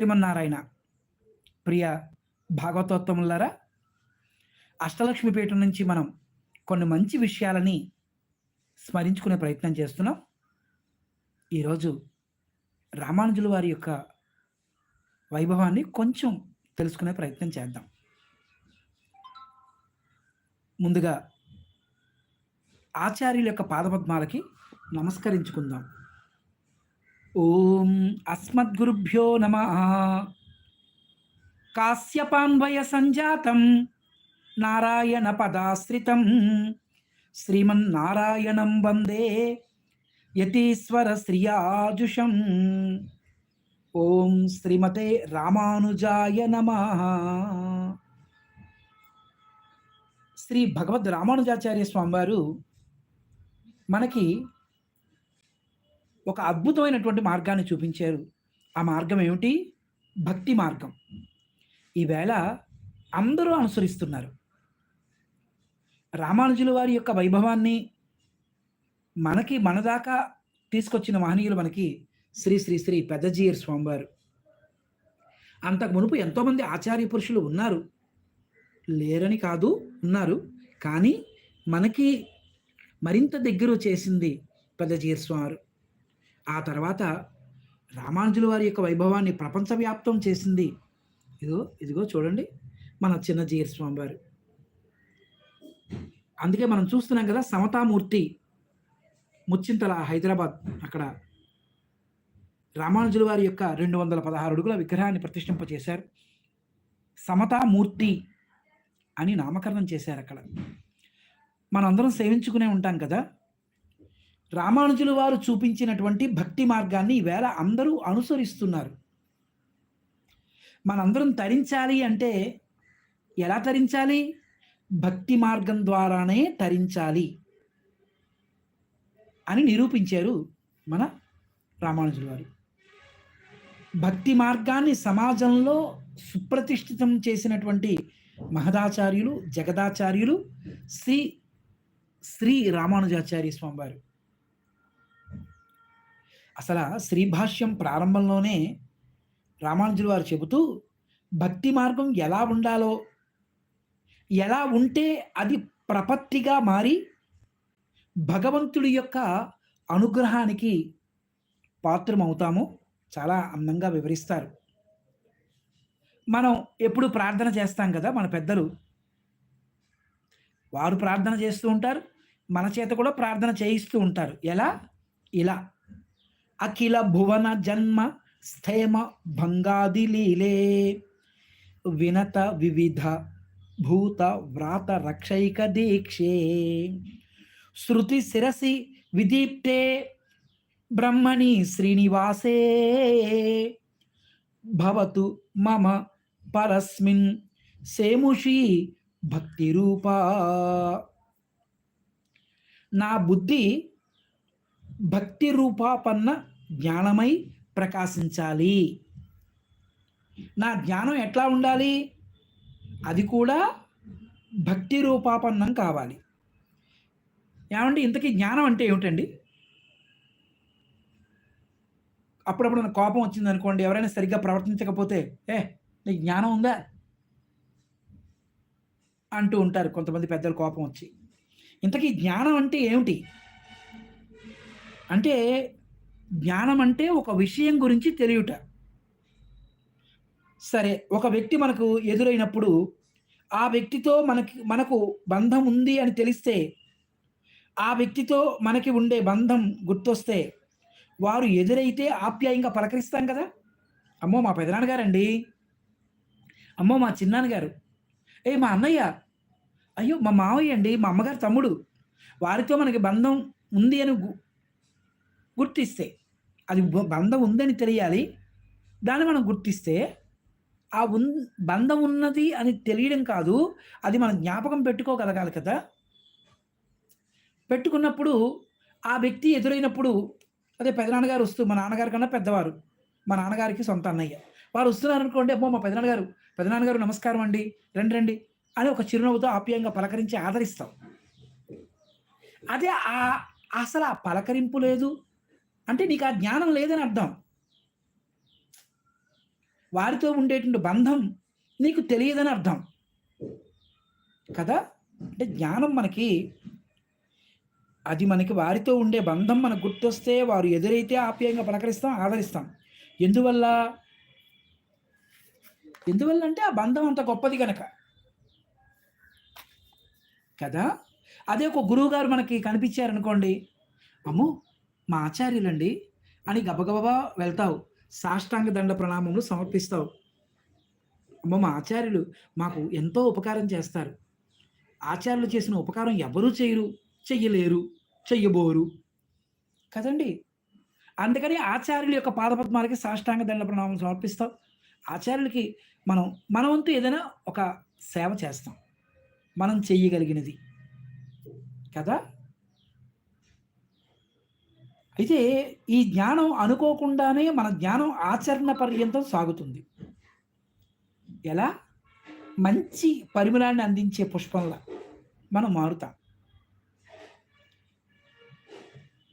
శ్రీమన్నారాయణ. ప్రియ భాగవతోత్తములారా అష్టలక్ష్మిపీఠం నుంచి మనం కొన్ని మంచి విషయాలని స్మరించుకునే ప్రయత్నం చేస్తున్నాం. ఈరోజు రామానుజుల వారి యొక్క వైభవాన్ని కొంచెం తెలుసుకునే ప్రయత్నం చేద్దాం. ముందుగా ఆచార్యుల యొక్క పాదపద్మాలకి నమస్కరించుకుందాం. ఓం అస్మద్గురుభ్యో నమ. కాశ్యపాన్వయ సంజాతం నారాయణ పదాశ్రితం శ్రీమన్నారాయణం వందే యతీశ్వర శ్రియాజుషం ఓం శ్రీమతే రామానుజాయ నమ. శ్రీ భగవద్ రామానుజాచార్య స్వామివారు మనకి ఒక అద్భుతమైనటువంటి మార్గాన్ని చూపించారు. ఆ మార్గం ఏమిటి? భక్తి మార్గం. ఈవేళ అందరూ అనుసరిస్తున్నారు. రామానుజుల వారి యొక్క వైభవాన్ని మనకి మన దాకా తీసుకొచ్చిన మహనీయులు మనకి శ్రీ శ్రీ శ్రీ పెద్దజీయర్ స్వామివారు. అంతకు మునుపు ఎంతోమంది ఆచార్య పురుషులు ఉన్నారు. లేరని కాదు ఉన్నారు. కానీ మనకి మరింత దగ్గర చేసింది పెద్దజీయర్ స్వామి ఆ తర్వాత రామానుజుల వారి యొక్క వైభవాన్ని ప్రపంచవ్యాప్తం చేసింది. ఇదిగో ఇదిగో చూడండి మన చిన్న జీయర్ స్వామి వారు అందుకే మనం చూస్తున్నాం కదా సమతామూర్తి ముచ్చింతల హైదరాబాద్ అక్కడ. రామానుజుల వారి యొక్క రెండు వందల పదహారు అడుగుల విగ్రహాన్ని ప్రతిష్ఠింపచేశారు సమతామూర్తి అని నామకరణం చేశారు అక్కడ. మనందరం సేవించుకునే ఉంటాం కదా. రామానుజుల వారు చూపించినటువంటి భక్తి మార్గాన్ని ఈవేళ అందరూ అనుసరిస్తున్నారు. మనందరం తరించాలి అంటే ఎలా తరించాలి? భక్తి మార్గం ద్వారానే తరించాలి అని నిరూపించారు మన రామానుజుల వారు. భక్తి మార్గాన్ని సమాజంలో సుప్రతిష్ఠితం చేసినటువంటి మహదాచార్యులు జగదాచార్యులు శ్రీ శ్రీ రామానుజాచార్య స్వామివారు. అసలు శ్రీభాష్యం ప్రారంభంలోనే రామానుజుల వారు చెబుతూ భక్తి మార్గం ఎలా ఉండాలో ఎలా ఉంటే అది ప్రపత్తిగా మారి భగవంతుడి యొక్క అనుగ్రహానికి పాత్రమవుతామో చాలా అందంగా వివరిస్తారు. మనం ఎప్పుడు ప్రార్థన చేస్తాం కదా మన పెద్దలు? వారు ప్రార్థన చేస్తూ ఉంటారు మన చేత కూడా ప్రార్థన చేయిస్తూ ఉంటారు. ఎలా? ఇలా. అఖిల భువన జన్మ స్థేమ భంగాది లీలే వినత వివిధ భూత వ్రాత రక్షైక దీక్షే శృతి శిరసి విదీప్తే బ్రహ్మణి శ్రీనివాసే భవతు మమ పరస్మిన్ సేముషి భక్తి రూపా నా బుద్ధి భక్తి రూపాపన్న జ్ఞానమై ప్రకాశించాలి. నా జ్ఞానం ఎట్లా ఉండాలి? అది కూడా భక్తి రూపాపన్నం కావాలి. ఏమండి ఇంతకీ జ్ఞానం అంటే ఏమిటండి? అప్పుడప్పుడు నాకు కోపం వచ్చింది అనుకోండి ఎవరైనా సరిగ్గా ప్రవర్తించకపోతే ఏ నీకు జ్ఞానం ఉందా? అంటూ ఉంటారు కొంతమంది పెద్దలు కోపం వచ్చి. ఇంతకీ జ్ఞానం అంటే ఏమిటి? అంటే జ్ఞానం అంటే ఒక విషయం గురించి తెలియట. సరే ఒక వ్యక్తి మనకు ఎదురైనప్పుడు ఆ వ్యక్తితో మనకి మనకు బంధం ఉంది అని తెలిస్తే ఆ వ్యక్తితో మనకి ఉండే బంధం గుర్తొస్తే వారు ఎదురైతే ఆప్యాయంగా పలకరిస్తాం కదా? అమ్మో మా పెదనాన్నగారండి. అమ్మో మా చిన్నాన్నగారు. ఏ మా అన్నయ్య. అయ్యో మా మావయ్య అండి మా అమ్మగారు తమ్ముడు. వారితో మనకి బంధం ఉంది అని గుర్తిస్తే అది బంధం ఉందని తెలియాలి. దాన్ని మనం గుర్తిస్తే ఆ ఉన్ బంధం ఉన్నది అని తెలియడం కాదు. అది మనం జ్ఞాపకం పెట్టుకోగలగాలి కదా. పెట్టుకున్నప్పుడు ఆ వ్యక్తి ఎదురైనప్పుడు అదే పెదనాన్నగారు వస్తూ మా నాన్నగారి కన్నా పెద్దవారు. మా నాన్నగారికి సొంత అన్నయ్య. వారు వస్తున్నారు అనుకోండి అమ్మో మా పెదనాన్నగారు పెదనాన్నగారు నమస్కారం అండి రండి రండి అని ఒక చిరునవ్వుతో ఆప్యాయంగా పలకరించి ఆదరిస్తాం. అదే ఆ అసలు ఆ పలకరింపు లేదు. అంటే నీకు ఆ జ్ఞానం లేదని అర్థం. వారితో ఉండేటువంటి బంధం నీకు తెలియదని అర్థం. కదా? అంటే జ్ఞానం మనకి అది మనకి వారితో ఉండే బంధం మనకు గుర్తొస్తే వారు ఎదురైతే ఆప్యాయంగా పలకరిస్తాం ఆదరిస్తాం. ఎందువల్ల? ఎందువల్ల అంటే ఆ బంధం అంత గొప్పది కనుక కదా? అదే ఒక గురువు గారు మనకి కనిపించారనుకోండి అమ్మో మా ఆచార్యులండి అని గబగబా వెళ్తావు. సాష్టాంగ దండ ప్రణామములు సమర్పిస్తావు. అమ్మో మా ఆచార్యులు మాకు ఎంతో ఉపకారం చేస్తారు. ఆచార్యులు చేసిన ఉపకారం ఎవరూ చేయరు చెయ్యలేరు చెయ్యబోరు. కదండి? అందుకని ఆచార్యుల యొక్క పాదపద్మాలకి సాష్టాంగ దండ ప్రణామం సమర్పిస్తాం. ఆచార్యులకి మనం మన వంతు ఏదైనా ఒక సేవ చేస్తాం. మనం చెయ్యగలిగినది. కదా? అయితే ఈ జ్ఞానం అనుకోకుండానే మన జ్ఞానం ఆచరణ పర్యంతం సాగుతుంది. ఎలా? మంచి పరిమళాన్ని అందించే పుష్పంలా మనం మారుతాం.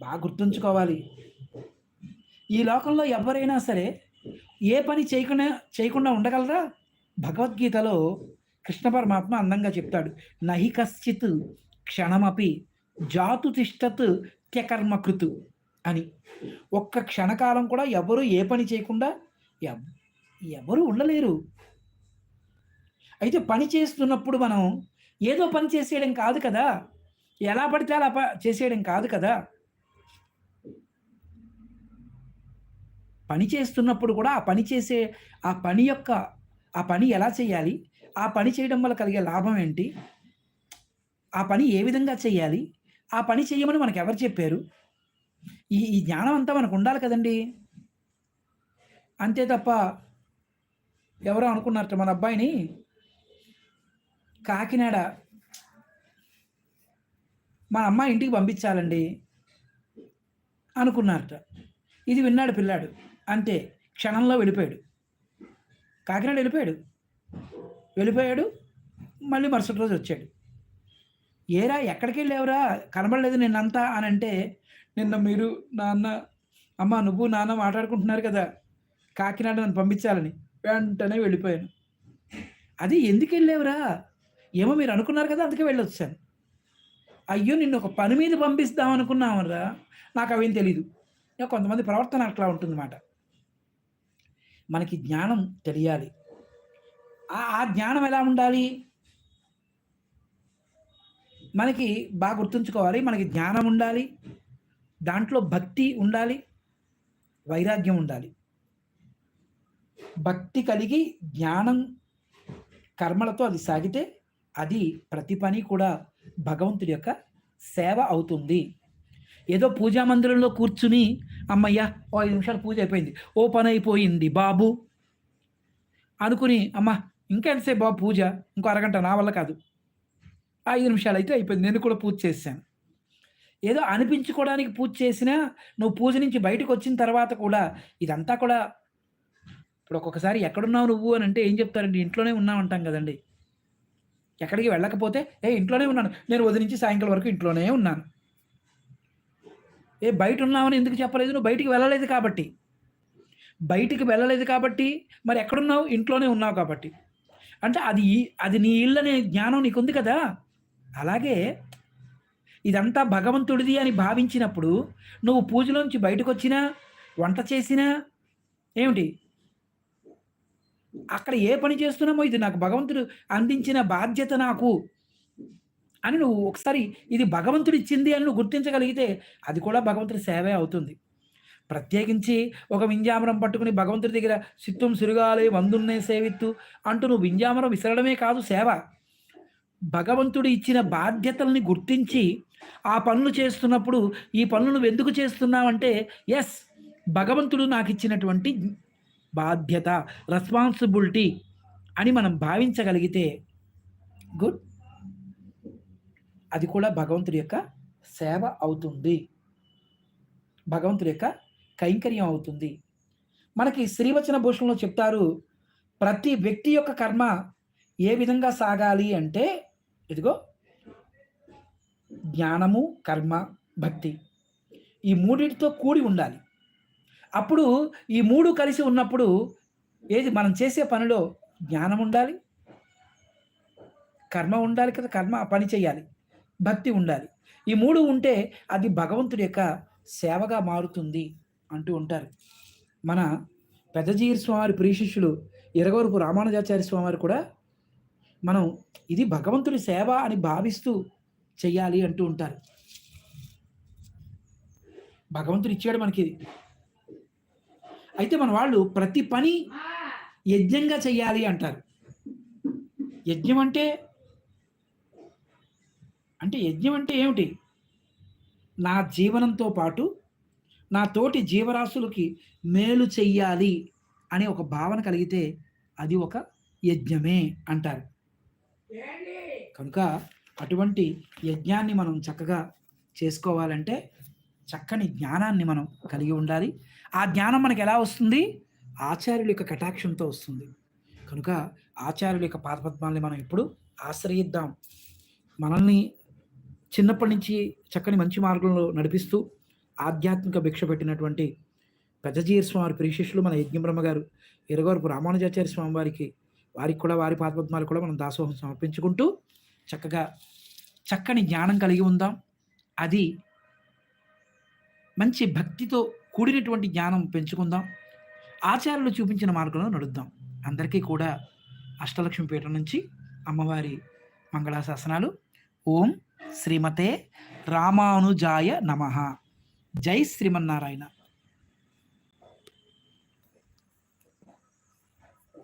బాగా గుర్తుంచుకోవాలి. ఈ లోకంలో ఎవరైనా సరే ఏ పని చేయకుండా చేయకుండా ఉండగలరా? భగవద్గీతలో కృష్ణ పరమాత్మ అందంగా చెప్తాడు. నహి కశ్చిత్ క్షణమపి జాతు తిష్టత్ త్యకర్మకృతు. అని. ఒక్క క్షణకాలం కూడా ఎవరు ఏ పని చేయకుండా ఎవ్- ఎవరు ఉండలేరు. అయితే పని చేస్తున్నప్పుడు మనం ఏదో పని చేసేయడం కాదు కదా. ఎలా పడితే అలా చేసేయడం కాదు కదా. పని చేస్తున్నప్పుడు కూడా ఆ పని చేసే ఆ పని యొక్క ఆ పని ఎలా చేయాలి? ఆ పని చేయడం వల్ల కలిగే లాభం ఏంటి? ఆ పని ఏ విధంగా చేయాలి? ఆ పని చేయమని మనకు ఎవరు చెప్పారు? ఈ ఈ జ్ఞానం అంతా మనకు ఉండాలి కదండి. అంతే తప్ప ఎవరో అనుకున్నారట మన అబ్బాయిని. కాకినాడ మా అమ్మాయి ఇంటికి పంపించాలండి అనుకున్నారట. ఇది విన్నాడు పిల్లాడు. అంతే క్షణంలో వెళ్ళిపోయాడు. కాకినాడ వెళ్ళిపోయాడు. వెళ్ళిపోయాడు మళ్ళీ మరుసటి రోజు వచ్చాడు. ఏరా ఎక్కడికి వెళ్ళావురా? కనబడలేదు నిన్నంతా అని అంటే నిన్న మీరు నాన్న అమ్మ నువ్వు నాన్న మాట్లాడుకుంటున్నారు కదా కాకినాడ నన్ను పంపించాలని. వెంటనే వెళ్ళిపోయాను. అది ఎందుకు వెళ్ళేవరా? ఏమో మీరు అనుకున్నారు కదా అందుకే వెళ్ళొచ్చాను. అయ్యో నిన్ను ఒక పని మీద పంపిస్తాం అనుకున్నామరా నాకు అవేం తెలీదు. కొంతమంది ప్రవర్తన అట్లా ఉంటుందన్నమాట. మనకి జ్ఞానం తెలియాలి. ఆ జ్ఞానం ఎలా ఉండాలి? మనకి బాగా గుర్తుంచుకోవాలి మనకి జ్ఞానం ఉండాలి. దాంట్లో భక్తి ఉండాలి వైరాగ్యం ఉండాలి. భక్తి కలిగి జ్ఞానం కర్మలతో అది సాగితే అది ప్రతి పని కూడా భగవంతుడి యొక్క సేవ అవుతుంది. ఏదో పూజా మందిరంలో కూర్చుని అమ్మయ్య ఓ ఐదు నిమిషాలు పూజ అయిపోయింది. ఓ పని అయిపోయింది బాబు. అనుకుని అమ్మ ఇంకా ఎంతసేపు బాబు పూజ? ఇంకో అరగంట నా వల్ల కాదు. ఐదు నిమిషాలు అయితే అయిపోయింది. నేను కూడా పూజ చేశాను. ఏదో అనిపించుకోవడానికి పూజ చేసినా నువ్వు పూజ నుంచి బయటకు వచ్చిన తర్వాత కూడా ఇదంతా కూడా ఇప్పుడు ఒక్కొక్కసారి ఎక్కడున్నావు నువ్వు అని అంటే ఏం చెప్తారండి? ఇంట్లోనే ఉన్నావు అంటాం కదండి. ఎక్కడికి వెళ్ళకపోతే ఏ ఇంట్లోనే ఉన్నాను. నేను ఉదయం నుంచి సాయంకాలం వరకు ఇంట్లోనే ఉన్నాను. ఏ బయట ఉన్నావని ఎందుకు చెప్పలేదు? నువ్వు బయటికి వెళ్ళలేదు కాబట్టి. బయటికి వెళ్ళలేదు కాబట్టి మరి ఎక్కడున్నావు? ఇంట్లోనే ఉన్నావు కాబట్టి. అంటే అది అది నీ ఇళ్ళనే జ్ఞానం నీకుంది కదా? అలాగే ఇదంతా భగవంతుడిది అని భావించినప్పుడు నువ్వు పూజలోంచి బయటకు వచ్చినా వంట చేసినా ఏమిటి? అక్కడ ఏ పని చేస్తున్నామో ఇది నాకు భగవంతుడు అందించిన బాధ్యత నాకు అని నువ్వు ఒకసారి ఇది భగవంతుడు ఇచ్చింది అని నువ్వు గుర్తించగలిగితే అది కూడా భగవంతుడి సేవే అవుతుంది. ప్రత్యేకించి ఒక వింజామరం పట్టుకుని భగవంతుడి దగ్గర సిత్తం సురుగాలే వందున్నే సేవిత్తు అంటూ నువ్వు వింజామరం విసరడమే కాదు సేవ. భగవంతుడు ఇచ్చిన బాధ్యతల్ని గుర్తించి ఆ పనులు చేస్తున్నప్పుడు ఈ పనులు నువ్వు ఎందుకు చేస్తున్నావంటే ఎస్ భగవంతుడు నాకు ఇచ్చినటువంటి బాధ్యత రెస్పాన్సిబిలిటీ అని మనం భావించగలిగితే గుడ్ అది కూడా భగవంతుడి యొక్క సేవ అవుతుంది. భగవంతుడి యొక్క కైంకర్యం అవుతుంది. మనకి శ్రీవచన భూషణంలో చెప్తారు ప్రతి వ్యక్తి యొక్క కర్మ ఏ విధంగా సాగాలి అంటే ఇదిగో జ్ఞానము కర్మ భక్తి ఈ మూడింటితో కూడి ఉండాలి అప్పుడు ఈ మూడు కలిసి ఉన్నప్పుడు ఏది మనం చేసే పనిలో జ్ఞానం ఉండాలి. కర్మ ఉండాలి కదా! కర్మ పని చేయాలి. భక్తి ఉండాలి. ఈ మూడు ఉంటే అది భగవంతుడి యొక్క సేవగా మారుతుంది అంటూ ఉంటారు. మన పెద్దజీర్ స్వామి ప్రియ శిష్యులు ఇరగవరపు రామానుజాచార్య స్వామివారు కూడా మనం ఇది భగవంతుడి సేవ అని భావిస్తూ చెయ్యాలి అంటూ ఉంటారు. భగవంతుడు ఇచ్చాడు మనకి అయితే మన వాళ్ళు ప్రతి పని యజ్ఞంగా చెయ్యాలి అంటారు. యజ్ఞం అంటే అంటే యజ్ఞం అంటే ఏమిటి? నా జీవనంతో పాటు నా తోటి జీవరాశులకి మేలు చెయ్యాలి అనే ఒక భావన కలిగితే అది ఒక యజ్ఞమే అంటారు. కనుక అటువంటి యజ్ఞాన్ని మనం చక్కగా చేసుకోవాలంటే చక్కని జ్ఞానాన్ని మనం కలిగి ఉండాలి. ఆ జ్ఞానం మనకు ఎలా వస్తుంది? ఆచార్యుల యొక్క కటాక్షంతో వస్తుంది. కనుక ఆచార్యుల యొక్క పాదపద్మాల్ని మనం ఎప్పుడు ఆశ్రయిద్దాం. మనల్ని చిన్నప్పటి నుంచి చక్కని మంచి మార్గంలో నడిపిస్తూ ఆధ్యాత్మిక భిక్ష పెట్టినటువంటి పెద్దజీయర్ స్వామి ప్రిశిష్యులు మన యజ్ఞబ్రహ్మ గారు ఇరగవరపు రామానుజాచార్య స్వామి వారికి వారికి కూడా వారి పాదపద్మాలు కూడా మనం దాసోహం సమర్పించుకుంటూ చక్కగా చక్కని జ్ఞానం కలిగి ఉందాం. అది మంచి భక్తితో కూడినటువంటి జ్ఞానం పెంచుకుందాం. ఆచార్యులు చూపించిన మార్గంలో నడుద్దాం. అందరికీ కూడా అష్టలక్ష్మి పీఠం నుంచి అమ్మవారి మంగళాశాసనాలు. ఓం శ్రీమతే రామానుజాయ నమః. జై శ్రీమన్నారాయణ.